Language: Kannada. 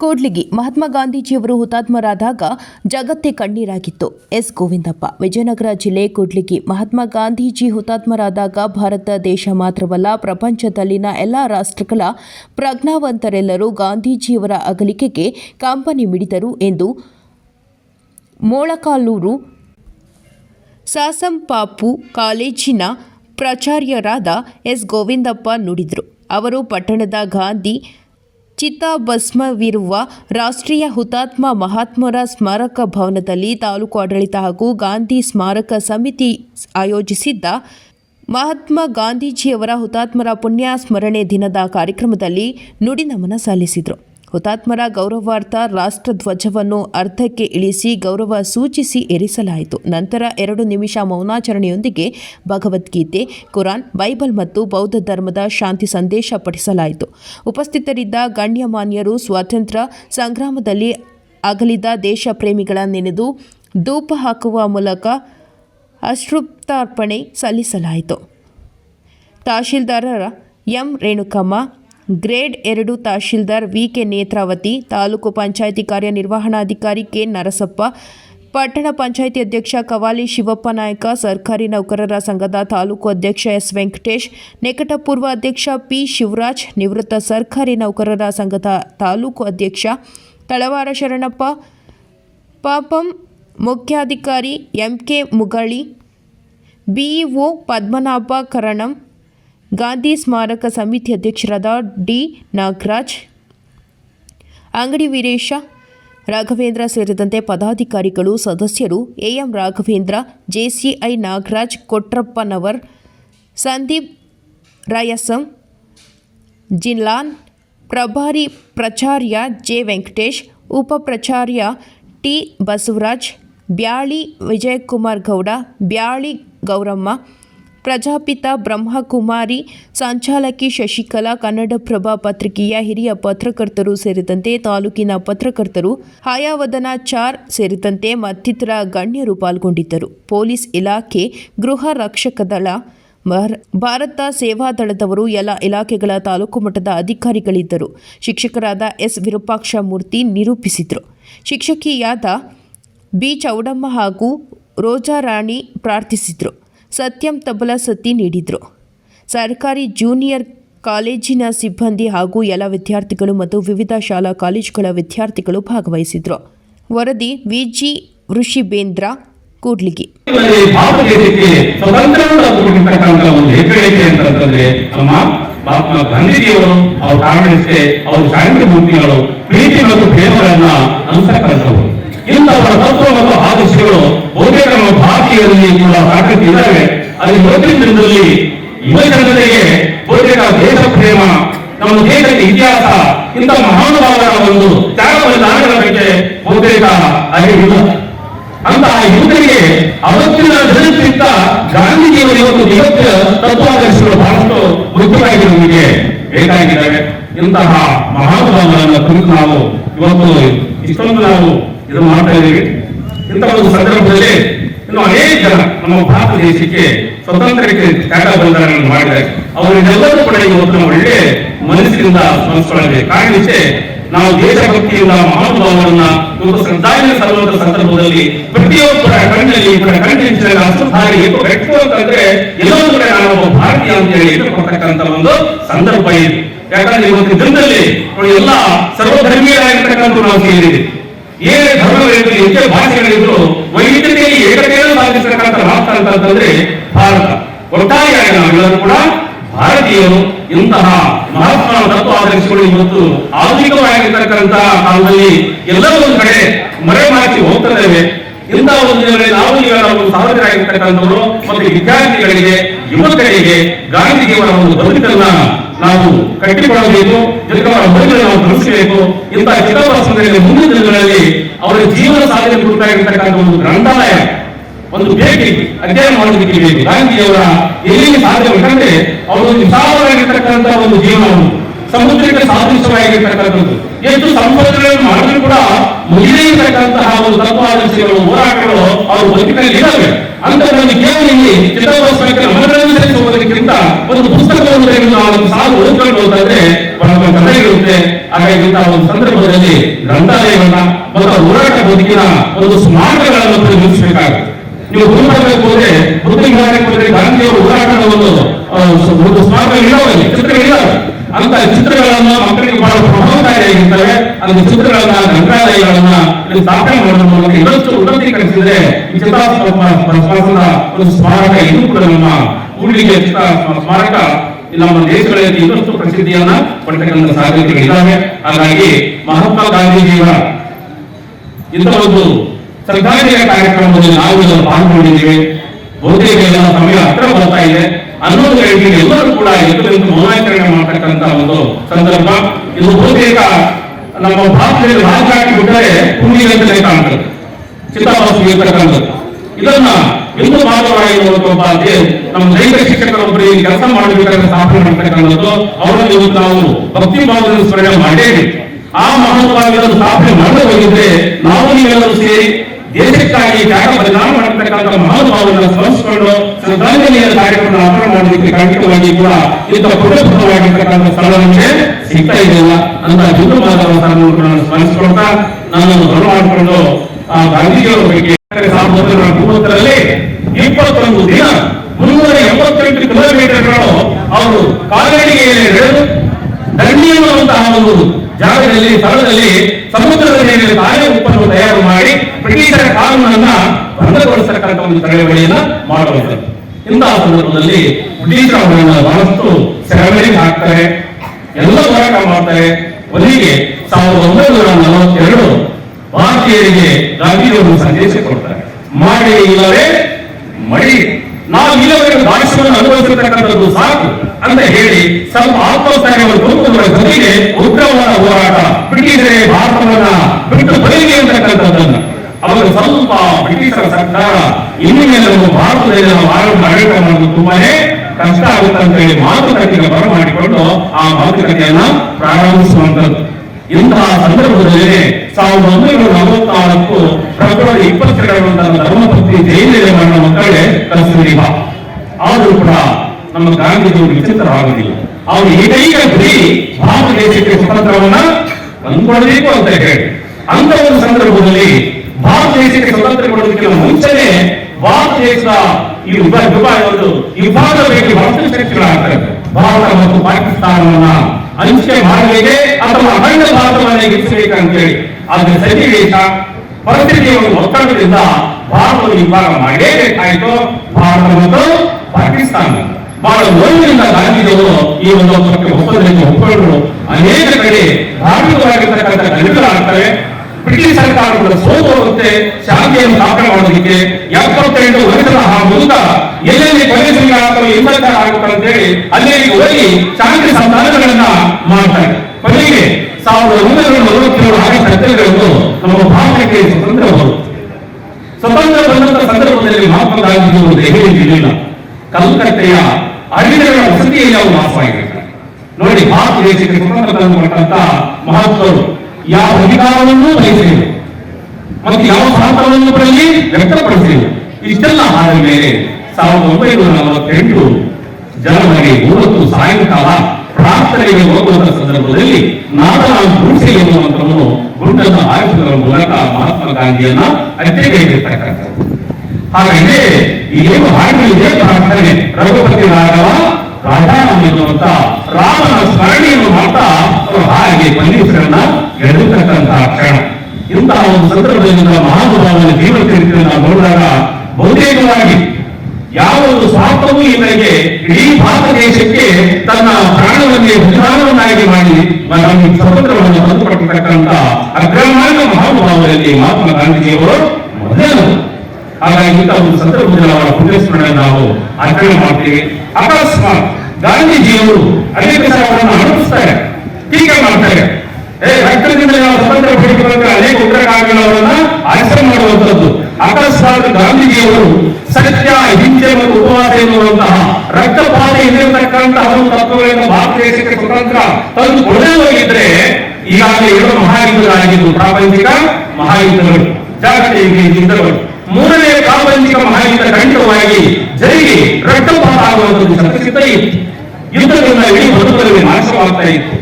ಕೂಡ್ಲಿಗಿ ಮಹಾತ್ಮ ಗಾಂಧೀಜಿಯವರು ಹುತಾತ್ಮರಾದಾಗ ಜಗತ್ತೇ ಕಣ್ಣೀರಾಗಿತ್ತು. ಎಸ್. ಗೋವಿಂದಪ್ಪ. ವಿಜಯನಗರ ಜಿಲ್ಲೆ ಕೂಡ್ಲಿಗಿ ಮಹಾತ್ಮ ಗಾಂಧೀಜಿ ಹುತಾತ್ಮರಾದಾಗ ಭಾರತ ದೇಶ ಮಾತ್ರವಲ್ಲ, ಪ್ರಪಂಚದಲ್ಲಿನ ಎಲ್ಲ ರಾಷ್ಟ್ರಗಳ ಪ್ರಜ್ಞಾವಂತರೆಲ್ಲರೂ ಗಾಂಧೀಜಿಯವರ ಅಗಲಿಕೆಗೆ ಕಂಪನಿ ಮಿಡಿದರು ಎಂದು ಮೊಳಕಾಲೂರು ಸಾಸಂಪಾಪು ಕಾಲೇಜಿನ ಪ್ರಾಚಾರ್ಯರಾದ ಎಸ್. ಗೋವಿಂದಪ್ಪ ನುಡಿದರು. ಅವರು ಪಟ್ಟಣದ ಗಾಂಧಿ ಚಿತಾಭಸ್ಮವಿರುವ ರಾಷ್ಟ್ರೀಯ ಹುತಾತ್ಮ ಮಹಾತ್ಮರ ಸ್ಮಾರಕ ಭವನದಲ್ಲಿ ತಾಲೂಕು ಆಡಳಿತ ಹಾಗೂ ಗಾಂಧಿ ಸ್ಮಾರಕ ಸಮಿತಿ ಆಯೋಜಿಸಿದ್ದ ಮಹಾತ್ಮ ಗಾಂಧೀಜಿಯವರ ಹುತಾತ್ಮರ ಪುಣ್ಯ ಸ್ಮರಣೆ ದಿನದ ಕಾರ್ಯಕ್ರಮದಲ್ಲಿ ನುಡಿ ನಮನ ಸಲ್ಲಿಸಿದರು. ಹುತಾತ್ಮರ ಗೌರವಾರ್ಥ ರಾಷ್ಟ್ರಧ್ವಜವನ್ನು ಅರ್ಧಕ್ಕೆ ಇಳಿಸಿ ಗೌರವ ಸೂಚಿಸಿ ಏರಿಸಲಾಯಿತು. ನಂತರ ಎರಡು ನಿಮಿಷ ಮೌನಾಚರಣೆಯೊಂದಿಗೆ ಭಗವದ್ಗೀತೆ, ಕುರಾನ್, ಬೈಬಲ್ ಮತ್ತು ಬೌದ್ಧ ಧರ್ಮದ ಶಾಂತಿ ಸಂದೇಶ ಪಠಿಸಲಾಯಿತು. ಉಪಸ್ಥಿತರಿದ್ದ ಗಣ್ಯಮಾನ್ಯರು ಸ್ವಾತಂತ್ರ್ಯ ಸಂಗ್ರಾಮದಲ್ಲಿ ಅಗಲಿದ ದೇಶ ಪ್ರೇಮಿಗಳ ನೆನೆದು ಧೂಪ ಹಾಕುವ ಮೂಲಕ ಅಶ್ರುಪ್ತಾರ್ಪಣೆ ಸಲ್ಲಿಸಲಾಯಿತು. ತಹಶೀಲ್ದಾರರ ಎಂ. ರೇಣುಕಮ್ಮ ಗ್ರೇಡ್ ಎರಡು ತಹಶೀಲ್ದಾರ್ ವಿಕೆ ನೇತ್ರಾವತಿ, ತಾಲೂಕು ಪಂಚಾಯಿತಿ ಕಾರ್ಯನಿರ್ವಹಣಾಧಿಕಾರಿ ಕೆ ನರಸಪ್ಪ, ಪಟ್ಟಣ ಪಂಚಾಯಿತಿ ಅಧ್ಯಕ್ಷ ಕವಾಲಿ ಶಿವಪ್ಪ ನಾಯಕ, ಸರ್ಕಾರಿ ನೌಕರರ ಸಂಘದ ತಾಲೂಕು ಅಧ್ಯಕ್ಷ ಎಸ್ ವೆಂಕಟೇಶ್, ನಿಕಟಪೂರ್ವ ಅಧ್ಯಕ್ಷ ಪಿ ಶಿವರಾಜ್, ನಿವೃತ್ತ ಸರ್ಕಾರಿ ನೌಕರರ ಸಂಘದ ತಾಲೂಕು ಅಧ್ಯಕ್ಷ ತಳವಾರ ಶರಣಪ್ಪ, ಪಾಪಂ ಮುಖ್ಯಾಧಿಕಾರಿ ಎಂಕೆ ಮುಗಳಿ, ಬಿಇಒ ಪದ್ಮನಾಭ ಕರಣಂ ಗಾಂಧಿ ಸ್ಮಾರಕ ಸಮಿತಿ ಅಧ್ಯಕ್ಷರಾದ ಡಿ ನಾಗರಾಜ್ ಅಂಗಡಿ ವೀರೇಶ ರಾಘವೇಂದ್ರ ಸೇರಿದಂತೆ ಪದಾಧಿಕಾರಿಗಳು ಸದಸ್ಯರು ಎಎಂ ರಾಘವೇಂದ್ರ ಜೆಸಿಐ ನಾಗರಾಜ್ ಕೊಟ್ರಪ್ಪನವರ್ ಸಂದೀಪ್ ರಾಯಸಂ ಜಿನ್ಲಾನ್ ಪ್ರಭಾರಿ ಪ್ರಾಚಾರ್ಯ ಜೆ ವೆಂಕಟೇಶ್ ಉಪ ಪ್ರಾಚಾರ್ಯ ಟಿ ಬಸವರಾಜ್ ಬ್ಯಾಳಿ ವಿಜಯಕುಮಾರ್ ಗೌಡ ಬ್ಯಾಳಿ ಗೌರಮ್ಮ ಪ್ರಜಾಪಿತ ಬ್ರಹ್ಮಕುಮಾರಿ ಸಂಚಾಲಕಿ ಶಶಿಕಲಾ ಕನ್ನಡಪ್ರಭ ಪತ್ರಿಕೆಯ ಹಿರಿಯ ಪತ್ರಕರ್ತರು ಸೇರಿದಂತೆ ತಾಲೂಕಿನ ಪತ್ರಕರ್ತರು ಹಯಾವದನಾಚಾರ್ ಸೇರಿದಂತೆ ಮತ್ತಿತರ ಗಣ್ಯರು ಪಾಲ್ಗೊಂಡಿದ್ದರು. ಪೊಲೀಸ್ ಇಲಾಖೆ ಗೃಹ ರಕ್ಷಕ ದಳ ಭಾರತ ಸೇವಾ ದಳದವರು ಎಲ್ಲ ಇಲಾಖೆಗಳ ತಾಲೂಕು ಮಟ್ಟದ ಅಧಿಕಾರಿಗಳಿದ್ದರು. ಶಿಕ್ಷಕರಾದ ಎಸ್. ವಿರೂಪಾಕ್ಷ ಮೂರ್ತಿ ನಿರೂಪಿಸಿದರು. ಶಿಕ್ಷಕಿಯಾದ ಬಿ. ಚೌಡಮ್ಮ ಹಾಗೂ ರೋಜಾರಾಣಿ ಪ್ರಾರ್ಥಿಸಿದರು. ಸತ್ಯಂ ತಬಲ ಸತಿ ನೀಡಿದರು. ಸರ್ಕಾರಿ ಜೂನಿಯರ್ ಕಾಲೇಜಿನ ಸಿಬ್ಬಂದಿ ಹಾಗೂ ಎಲ್ಲ ವಿದ್ಯಾರ್ಥಿಗಳು ಮತ್ತು ವಿವಿಧ ಶಾಲಾ ಕಾಲೇಜುಗಳ ವಿದ್ಯಾರ್ಥಿಗಳು ಭಾಗವಹಿಸಿದರು. ವರದಿ ವಿಜಿ ಋಷಿಬೇಂದ್ರ ಕೂಡ್ಲಿಗಿ. ಮಹಾತ್ಮ ಗಾಂಧೀಜಿಯವರು, ಅವ್ರ ಕಾರಣಕ್ಕೆ ಅವರು ಶಾಂತಿ ಮೂರ್ತಿಗಳು ಪ್ರೀತಿ ಮತ್ತು ಪ್ರೇಮಗಳನ್ನ ಅನುಸರಿಸಬಹುದು ಇಂಥವರ ತತ್ವ ಮತ್ತು ಆದರ್ಶಗಳು ಬಹುತೇಕ ನಮ್ಮ ಭಾರತೀಯರಲ್ಲಿ ಕೂಡ ಇದ್ದಾವೆ ಮೊದಲಿನ ದಿನದಲ್ಲಿ ಯುವ ಜನತೆಗೆ ಬಹುತೇಕ ದೇಶ ಪ್ರೇಮ, ನಮ್ಮ ದೇಶದ ಇತಿಹಾಸ, ಇಂಥ ಮಹಾನುಭಾವರ ಒಂದು ತ್ಯಾಗ ಬಲಿದಾನಗಳ ಬಗ್ಗೆ ಬಹುತೇಕ ಅರಿವಿಲ್ಲ. ಅಂತಹ ಯುವಕರಿಗೆ ಅವತ್ತಿನ ದಿನಕ್ಕಿಂತ ಗಾಂಧೀಜಿಯವರು ಇವತ್ತು ಜಗತ್ತ ತತ್ವಾದರ್ಶಗಳು ಬಹಳಷ್ಟು ಮುಖ್ಯವಾಗಿ ನಮಗೆ ಬೇಕಾಗಿದ್ದಾವೆ ಇಂತಹ ಮಹಾನುಭಾವರನ್ನ ಕುರಿತು ನಾವು ಇವತ್ತು ಇಷ್ಟೊಂದು ನಾವು ಇದು ಮಾಡ್ತಾ ಇದ್ದೀವಿ. ಇಂತಹ ಒಂದು ಸಂದರ್ಭದಲ್ಲಿ ಇನ್ನು ಅನೇಕ ಜನ ನಮ್ಮ ಭಾರತ ದೇಶಕ್ಕೆ ಸ್ವತಂತ್ರಕ್ಕೆ ತ್ಯಾಗ ಬಲಿದಾನಗಳನ್ನು ಮಾಡಿದ್ದಾರೆ. ಅವರನ್ನೆಲ್ಲರೂ ಕೂಡ ಇವತ್ತು ನಾವು ಒಳ್ಳೆ ಮನಸ್ಸಿನಿಂದ ಸ್ಮರಿಸಿಕೊಳ್ಳಬೇಕು. ಕಾರಣ ಇಷ್ಟೇ, ನಾವು ದೇಶಭಕ್ತಿಯಿಂದ, ಮಹಾನುಭಾವರನ್ನ ಇವತ್ತು ಶ್ರದ್ಧಾಂಜಲಿ ಸಲ್ಲುವಂತ ಸಂದರ್ಭದಲ್ಲಿ ಪ್ರತಿಯೊಬ್ಬರ ಕಣ್ಣಲ್ಲಿ ಇವರ ಕಣ್ಣಿನ ಅಷ್ಟುಧಾರಿ ಎಷ್ಟು ವ್ಯಕ್ತಿ ಅಂತಂದ್ರೆ ಎಲ್ಲೋ ಒಂದು ಕಡೆ ಒಬ್ಬ ಭಾರತೀಯ ಅಂತ ಹೇಳಿ ಇಟ್ಟುಕೊಳ್ತಕ್ಕಂತ ಒಂದು ಸಂದರ್ಭ ಇದೆ. ಯಾಕಂದ್ರೆ ಇವತ್ತು ದಿನದಲ್ಲಿ ಎಲ್ಲ ಸರ್ವಧರ್ಮೀಯರಾಗಿರ್ತಕ್ಕಂಥ ನಾವು ಸೇರಿದೆ ಏನೇ ಧರ್ಮಗಳಿದ್ರು ಎಷ್ಟೇ ಭಾಷೆಗಳಿದ್ರು ವೈವಿಧ್ಯತೆಯಲ್ಲಿ ಏಕತೆಯನ್ನು ಸಾಧಿಸತಕ್ಕಂಥ ರಾಷ್ಟ್ರ ಅಂತಂದ್ರೆ ಭಾರತ. ಒಟ್ಟಾರೆಯಾಗಿ ನಾವೆಲ್ಲರೂ ಕೂಡ ಭಾರತೀಯರು. ಇಂತಹ ಮಹಾತ್ಮ ತತ್ವ ಆಧರಿಸಿಕೊಳ್ಳಿ ಇವತ್ತು ಆಧುನಿಕವಾಗಿರ್ತಕ್ಕಂತಹ ಕಾಲದಲ್ಲಿ ಎಲ್ಲರೂ ಒಂದು ಕಡೆ ಮರೆಮಾಚಿ ಹೋಗ್ತಿದ್ದೇವೆ. ಇಂತಹ ಒಂದು ನಾವು ಈಗ ನಾವು ಸಾರ್ವಜನಿಕರಾಗಿರ್ತಕ್ಕಂಥವರು ಮತ್ತು ವಿದ್ಯಾರ್ಥಿಗಳಿಗೆ, ಯುವಕರಿಗೆ ಗಾಂಧೀಜಿಯವರ ಒಂದು ಬದುಕನ್ನ ನಾವು ಕಟ್ಟಿಕೊಳ್ಳಬೇಕು, ಜೊತೆಗೆ ಅವರ ಬದುಕನ್ನು ನಾವು ತಿಳಿಸಬೇಕು ಇಂತಹ ಸಂದರ್ಭದಲ್ಲಿ ಮುಂದಿನ ದಿನಗಳಲ್ಲಿ ಅವರ ಜೀವನ ಸಾಧನೆ ಕುರಿತಾಗಿರ್ತಕ್ಕಂಥ ಒಂದು ಗ್ರಂಥಾಲಯ, ಒಂದು ಭೇಟಿ, ಅಧ್ಯಯನ ಮಾಡೋದಕ್ಕೆ ಬೇಕು. ಗಾಂಧಿಯವರ ಎಲ್ಲಿ ಸಾಧ್ಯ ಕಂಡ್ರೆ ಅವರು ಒಂದು ವಿಶಾಲವಾಗಿರ್ತಕ್ಕಂಥ ಒಂದು ಜೀವನವನ್ನು ಸಮುದ್ರಕ್ಕೆ ಸಾದೃಶ್ಯವಾಗಿರ್ತಕ್ಕಂಥದ್ದು ಎಷ್ಟು ಸಂಪರ್ಕಗಳನ್ನು ಮಾಡಿದ್ರು ಕೂಡ ಮುಗಿದೇ ಇರತಕ್ಕಂತಹ ಒಂದು ತತ್ವಾದರ್ಶಗಳು, ಹೋರಾಟಗಳು ಅವರು ಬದುಕಿನಲ್ಲಿ ಇದ್ದಾವೆ. ಅಂತ ಕೇವಲ ಇಲ್ಲಿ ಚಿತ್ರಪ್ರಸಂಗಕ್ಕೆ ಮನರಂಜನೆ ಹೋಗೋದಕ್ಕಿಂತ ಒಂದು ಪುಸ್ತಕವನ್ನು ತೆಗೆದು ನಾವು ಒಂದು ಸಾಲು ಓದ್ಕೊಂಡು ಹೋದ್ರೆ ಬಹಳ ಕಥೆ ಇರುತ್ತೆ. ಹಾಗಾಗಿ ಒಂದು ಸಂದರ್ಭದಲ್ಲಿ ಗ್ರಂಥಾಲಯವನ್ನ ಮತ್ತು ಹೋರಾಟ ಬದುಕಿನ ಒಂದು ಸ್ಮಾರಕಗಳನ್ನು ನಿರ್ಮಿಸಬೇಕಾಗುತ್ತೆ ನೀವು ಗುರುಬರಬೇಕು ಹೋದ್ರೆ ಬುದ್ಧ ಗಾಂಧಿಯವರು ಹೋರಾಟದ ಒಂದು ಸ್ಮಾರಕ ಇಲ್ಲ ಚಿತ್ರಗಳಿದಾವೆ. ಅಂತ ಚಿತ್ರಗಳನ್ನು ಮಕ್ಕಳಿಗೆ ಬಹಳ ಪ್ರಭಾವಕಾರಿಯಾಗಿರ್ತವೆ ಅಂತ ಚಿತ್ರಗಳನ್ನ, ಗ್ರಂಥಾಲಯಗಳನ್ನ ಸ್ಥಾಪನೆ ಮಾಡುವ ಮೂಲಕ ಇನ್ನಷ್ಟು ಉನ್ನತೀಕರಿಸಿದ್ರೆ ಈ ಚಿತ್ರಾಸ್ಪದ ಒಂದು ಸ್ಮಾರಕ ಇದು ಕೂಡ ನಮ್ಮ ಊರಿಗೆ ಸ್ಮಾರಕ. ನಮ್ಮ ದೇಶಗಳಲ್ಲಿ ಇನ್ನಷ್ಟು ಪ್ರಸಿದ್ಧಿಯನ್ನ ಪಡ್ತಕ್ಕಂಥ ಸಾಧ್ಯತೆಗಳಿದ್ದಾವೆ ಹಾಗಾಗಿ ಮಹಾತ್ಮ ಗಾಂಧೀಜಿಯವರ ಇಂಥ ಒಂದು ಶ್ರದ್ಧಾಂಜಲಿಯ ಕಾರ್ಯಕ್ರಮದಲ್ಲಿ ನಾವು ಪಾಲ್ಗೊಂಡಿದ್ದೇವೆ ಬಹುತೇಕ ಸಮಯ ಹತ್ರ ಬರ್ತಾ ಇದೆ. ಗಂಟೆಗೆ ಎಲ್ಲರೂ ಕೂಡ ಎದುರು ಮೌನಾಚರಣೆ ಮಾಡತಕ್ಕಂತ ಒಂದು ಸಂದರ್ಭ. ಇದು ಬಹುತೇಕ ನಮ್ಮ ಭಾರತದಲ್ಲಿ ರಾಜಕಾರಣಿ ಬಿಟ್ಟರೆ ಪುಣ್ಯಗಂತಲೇ ಕಾಣ್ತದೆ ಚಿತ್ತಾಭಾಸ ಇರ್ತಕ್ಕಂಥದ್ದು. ಇದನ್ನ ಎಂದು ಭಾಗವಾಗಿ ಒಬ್ಬ ದೇ- ನಮ್ಮ ದೈಹಿಕ ಶಿಕ್ಷಕರೊಬ್ಬರು ಈ ಕೆಲಸ ಮಾಡಬೇಕಾದ್ರೆ ಸ್ಥಾಪನೆ ಮಾಡ್ತಕ್ಕಂಥದ್ದು. ಅವರಲ್ಲಿ ಇವತ್ತು ನಾವು ಭಕ್ತಿ ಭಾವದಿಂದ ಸ್ಮರಣೆ ಮಾಡೇವಿ ಆ ಮಹತ್ವವಾಗಿ ಸ್ಥಾಪನೆ ಮಾಡದೆ ನಾವು ನೀವೆಲ್ಲರೂ ಸೇರಿ ದೇಶಕ್ಕಾಗಿ ಜಾಗ ಬದಲಾವಣೆ ಮಾಡತಕ್ಕಂಥ ಮಹಾನುಭಾವರನ್ನ ಸ್ಮರಿಸಿಕೊಂಡು ಶ್ರದ್ಧಾಂಜಲಿಯ ಕಾರ್ಯಕ್ರಮ ಆಚರಣೆ ಮಾಡೋದಕ್ಕೆ ಖಂಡಿತವಾಗಿ ಕೂಡ ಇಂಥ ಸ್ಥಳ ನಮಗೆ ಸಿಗ್ತಾ ಇದೆಯಲ್ಲ ಅಂತ ಹಿಂದೂ ಮಾಧವ ಸ್ಥಾನವನ್ನು ಸ್ಮರಿಸಿಕೊಳ್ತಾ ನಾನು ಬರ ಮಾಡಿಕೊಂಡು ಆ ಗಾಂಧೀಜಿಯವರ ಬಗ್ಗೆ ಸಾವಿರದ ಮೂವತ್ತರಲ್ಲಿ ಇಪ್ಪತ್ತೊಂದು ದಿನ ಮುನ್ನೂರ ಎಂಬತ್ತೆಂಟು ಕಿಲೋಮೀಟರ್ಗಳು ಅವರು ಕಾಲ್ನಡಿಗೆಯಲ್ಲಿ ನಡೆದು ದಂಡಿ ಎನ್ನುವಂತಹ ಒಂದು ಜಾಗದಲ್ಲಿ, ಸ್ಥಳದಲ್ಲಿ ಸಮುದ್ರದ ಮೇಲೆ ತಾಯಿ ಉಪ್ಪನ್ನು ತಯಾರು ಬ್ರಿಟಿಷರ ಕಾನೂನನ್ನ ಭಂಗಗೊಳಿಸತಕ್ಕಂಥ ಒಂದು ಚಳವಳಿಯನ್ನ ಮಾಡುವಂಥದ್ದು ಇಂತಹ ಸಂದರ್ಭದಲ್ಲಿ ಬ್ರಿಟಿಷರ ಬಹಳಷ್ಟು ಸೆರೆಮನೆಗೆ ಹಾಕ್ತಾರೆ, ಎಲ್ಲ ಹೋರಾಟ ಮಾಡ್ತಾರೆ. ಕೊನೆಗೆ ಸಾವಿರದ ಒಂಬೈನೂರ ನಲವತ್ತೆರಡು ಭಾರತೀಯರಿಗೆ ಗಾಂಧಿಯವರು ಸಂದೇಶ ಕೊಡ್ತಾರೆ. ಮಾಡಿ ಇಲ್ಲವೇ, ಮಡಿ. ನಾವು ಇಲ್ಲವರೆಗೂ ಭಾಷೆಯನ್ನು ಅನುಭವಿಸಿರ್ತಕ್ಕಂಥದ್ದು ಸಾಕು ಅಂತ ಹೇಳಿ ಸ್ವಲ್ಪ ಆತ್ಮಸ್ಥೈರ್ಯವನ್ನು ತುಂಬುವುದರ ಜೊತೆಗೆ ಉಗ್ರವಾದ ಹೋರಾಟ. ಬ್ರಿಟಿಷರೇ ಭಾರತವನ್ನ ಬಿಟ್ಟು ಬರಲಿ ಅಂತಕ್ಕಂಥದ್ದನ್ನ. ಅವರು ಸ್ವಲ್ಪ ಬ್ರಿಟಿಷರ ಸರ್ಕಾರ ಇನ್ನು ಮೇಲೆ ಭಾರತದಲ್ಲಿ ನಾವು ಆಡಳಿತ ಮಾಡೋದು ತುಂಬಾನೇ ಕಷ್ಟ ಆಗುತ್ತೆ ಅಂತ ಹೇಳಿ ಮಾತುಕತೆಗೆ ಬರಮಾಡಿಕೊಂಡು ಆ ಮಾತುಕತೆಯನ್ನ ಪ್ರಾರಂಭಿಸುವಂತದ್ದು ಇಂತಹ ಸಂದರ್ಭದಲ್ಲಿ ಸಾವಿರದ ಒಂಬೈನೂರ ನಲವತ್ತಾರಕ್ಕೂ ಫೆಬ್ರವರಿ ಇಪ್ಪತ್ತೆರಡರಂತಹ ಧರ್ಮಪತ್ನಿ ಜೈಲಿಗೆ ಮಾಡಿದ ಮಕ್ಕಳೇ ಕಸ್ತೂರಿ ಬಾ ಆದರೂ ಕೂಡ ನಮ್ಮ ಗಾಂಧೀಜಿಯವರು ವಿಚಿತ್ರವಾಗುವುದಿಲ್ಲ ಅವರು ಏಕೈಕ ಗುರಿ ಭಾರತ ದೇಶಕ್ಕೆ ಸ್ವತಂತ್ರವನ್ನ ತಂದುಕೊಳ್ಳಬೇಕು ಅಂತ ಹೇಳಿ. ಅಂತ ಒಂದು ಸಂದರ್ಭದಲ್ಲಿ ಭಾರತ ಸ್ವತಂತ್ರ ಕೊಡೋದಕ್ಕಿಂತ ಮುಂಚೆನೆ ಭಾರತ ದೇಶದ ಈ ವಿಭ ವಿಭಾಗ ಒಂದು ವಿಭಾಗದ ಬಗ್ಗೆ ಬಹಳಷ್ಟು ಚರ್ಚೆಗಳಾಗ್ತವೆ. ಭಾರತ ಮತ್ತು ಪಾಕಿಸ್ತಾನವನ್ನ ಹಂಚಿಕೆ ಮಾಡಬೇಕೆ ಅಥವಾ ಅಖಂಡ ಭಾರತವನ್ನ ಗಿರಿಸಬೇಕು ಅಂತ ಹೇಳಿ ಆದ್ರೆ ಸನ್ನಿವೇಶ ಪರಿಸ್ಥಿತಿಯ ಒಂದು ಒತ್ತಡದಿಂದ ಭಾರತವನ್ನು ವಿಭಾಗ ಮಾಡಲೇಬೇಕಾಯಿತು ಭಾರತ ಮತ್ತು ಪಾಕಿಸ್ತಾನ. ಬಹಳ ನೋವಿನಿಂದ ಗಾಂಧೀಜಿಯವರು ಈ ಒಂದು ಒಪ್ಪಂದಕ್ಕೆ ಒಪ್ಪಂದಕ್ಕೆ ಒಪ್ಪಿಕೊಂಡ್ರು. ಅನೇಕ ಕಡೆ ಧಾರ್ಮಿಕವಾಗಿರ್ತಕ್ಕಂಥ ಘಟನೆಗಳಾಗ್ತವೆ ಬ್ರಿಟಿಷ್ ಸರ್ಕಾರ ಕೂಡ ಸೋಲುವಂತೆ ಶಾಂತಿಯನ್ನು ಸ್ಥಾಪನೆ ಮಾಡೋದಕ್ಕೆ ಎಪ್ಪತ್ತೆಂಟು ವರ್ಷದ ಆ ಮೂಲಕ ಎಲ್ಲೆಲ್ಲಿ ಕೊಲೆಸಿಂಗ ಅಥವಾ ಹಿಂಸಾಚಾರ ಆಗುತ್ತೆ ಅಂತ ಹೇಳಿ ಅಲ್ಲಿ ಹೋಗಿ ಶಾಂತಿ ಸಂಧಾನಗಳನ್ನ ಮಾಡ್ತಾರೆ. ಕೊನೆಗೆ ಸಾವಿರದ ಒಂಬೈನೂರ ನಲವತ್ತೇಳು ಆಗಿ ಹದಿನೈದರಂದು ನಮ್ಮ ಭಾರತಕ್ಕೆ ಸ್ವತಂತ್ರ ಬರುತ್ತೆ ಸ್ವತಂತ್ರ ಬಂದಂತ ಸಂದರ್ಭದಲ್ಲಿ ಮಹಾತ್ಮ ಗಾಂಧೀಜಿಯವರು ದೆಹಲಿಯಲ್ಲಿ ಇರಲಿಲ್ಲ. ಕಲ್ಕತ್ತೆಯ ಅರಣ್ಯಗಳ ವಸತಿಯಲ್ಲಿ ಅವರು ವಾಸವಾಗಿರ್ತಾರೆ ನೋಡಿ ಭಾರತ ದೇಶಕ್ಕೆ ಸ್ವತಂತ್ರ ತಂದುಕೊಟ್ಟಂತ ಮಹತ್ವರು ಯಾವ ಅಧಿಕಾರವನ್ನು ಬಯಸಲಿಲ್ಲ ಮತ್ತು ಯಾವ ಸ್ವಾತಂತ್ರ್ಯವನ್ನು ಬರಲಿ ವ್ಯಕ್ತಪಡಿಸಿದೆ. ಇಷ್ಟೆಲ್ಲ ಆದ ಮೇಲೆ ಸಾವಿರದ ಒಂಬೈನೂರ ನಲವತ್ತೆಂಟು ಜನವರಿ ಮೂವತ್ತು ಸಾಯಂಕಾಲ ಪ್ರಾರ್ಥನೆಗೆ ಹೋಗುವಂತ ಸಂದರ್ಭದಲ್ಲಿ ನಾಗರಾಜ್ ಗುಡ್ಸೆ ಎನ್ನುವಂತವನು ಗುಂಡನ್ನು ಹಾರಿಸುವುದರ ಮೂಲಕ ಮಹಾತ್ಮ ಗಾಂಧಿಯನ್ನ ಹತ್ಯೆಗೈದಿರ್ತಕ್ಕಂಥದ್ದು ಹಾಗಾಗಿ ಏನು ಹಾಡಿದೆ ಪ್ರಾರ್ಥನೆ ರಘುಪತಿ ರಾಘವ ಎನ್ನುವಂತ ರಾಮನ ಸ್ಮರಣೆಯನ್ನು ಮಾಡ್ತಾ ಅವರು ಹಾಗೆ ಪಂಡಿತರನ್ನ ಎಳೆದಿರ್ತಕ್ಕಂತಹ ಕ್ಷಣ. ಇಂತಹ ಒಂದು ಸಂದರ್ಭದಲ್ಲಿ ಮಹಾನುಭಾವನ ಜೀವನ ಚರಿತ್ರೆ ನಾವು ನೋಡಿದಾಗ ಬಹುತೇಕವಾಗಿ ಯಾವ ಒಂದು ಸ್ವಾರ್ಥವೂ ಇವರಿಗೆ ಇಡೀ ಭಾರತ ದೇಶಕ್ಕೆ ತನ್ನ ಪ್ರಾಣವನ್ನೇ ಬಲಿದಾನವನ್ನಾಗಿ ಮಾಡಿ ನಮಗೆ ಸ್ವತಂತ್ರವನ್ನು ತಂದುಕೊಟ್ಟಿರ್ತಕ್ಕಂಥ ಅಗ್ರಮಾನ್ಯ ಮಹಾನುಭಾವರಲ್ಲಿ ಮಹಾತ್ಮ ಗಾಂಧೀಜಿಯವರು ಮೊದಲು ಹಾಗಾಗಿ ಇಂತಹ ಒಂದು ಸಂದರ್ಭದಲ್ಲಿ ಅವರ ಪುಣ್ಯಸ್ಮರಣೆ ನಾವು ಆಚರಣೆ ಮಾಡ್ತೀವಿ. ಅಕಸ್ಮಾತ್ ಗಾಂಧೀಜಿಯವರು ಅನೇಕ ಸಲ ಹಣಿಸ್ತಾರೆ ಟೀಕೆ ಮಾಡ್ತಾರೆ. ಏ ನಾವು ಸ್ವತಂತ್ರ ಪಡಿಕೊಳ್ಳುವಂತ ಅನೇಕ ಉಗ್ರಗಾಮಿಗಳವರನ್ನ ಆಚರಣೆ ಮಾಡುವಂತದ್ದು. ಅಕಸ್ಮಾತ್ ಗಾಂಧೀಜಿಯವರು ಸತ್ಯ ಹಿಂಸೆ ಮತ್ತು ಉಪವಾಸ ಎನ್ನುವಂತಹ ರಕ್ತಪಾತ ಇಲ್ಲಿರತಕ್ಕಂತಹ ಒಂದು ತತ್ವಗಳಿಂದ ಭಾರತ ದೇಶಕ್ಕೆ ಸ್ವತಂತ್ರ ತಂದು ಕೊಡದೇ ಹೋಗಿದ್ರೆ ಈಗಾಗಲೇ ಎರಡು ಮಹಾಯುದ್ಧಗಳಾಗಿದ್ದು ಪ್ರಾಪಂಚಿಕ ಮಹಾಯುದ್ಧಗಳು. ಜಾಗತಿಕ ಯುದ್ಧಗಳು. ಮೂರನೇ ಪ್ರಾಪಂಚಿಕ ಮಹಾಯುದ್ಧ ಖಂಡಿತವಾಗಿ ಜರಿಗೆ ರಕ್ತಪಾತ ಆಗುವಂತದ್ದು ಸತ್ಯ ಇತ್ತು ಯುದ್ಧದಿಂದ ಇಡೀ ಬದುಕಲ್ಲಿ ನಾಶವಾಗ್ತಾ ಇತ್ತು.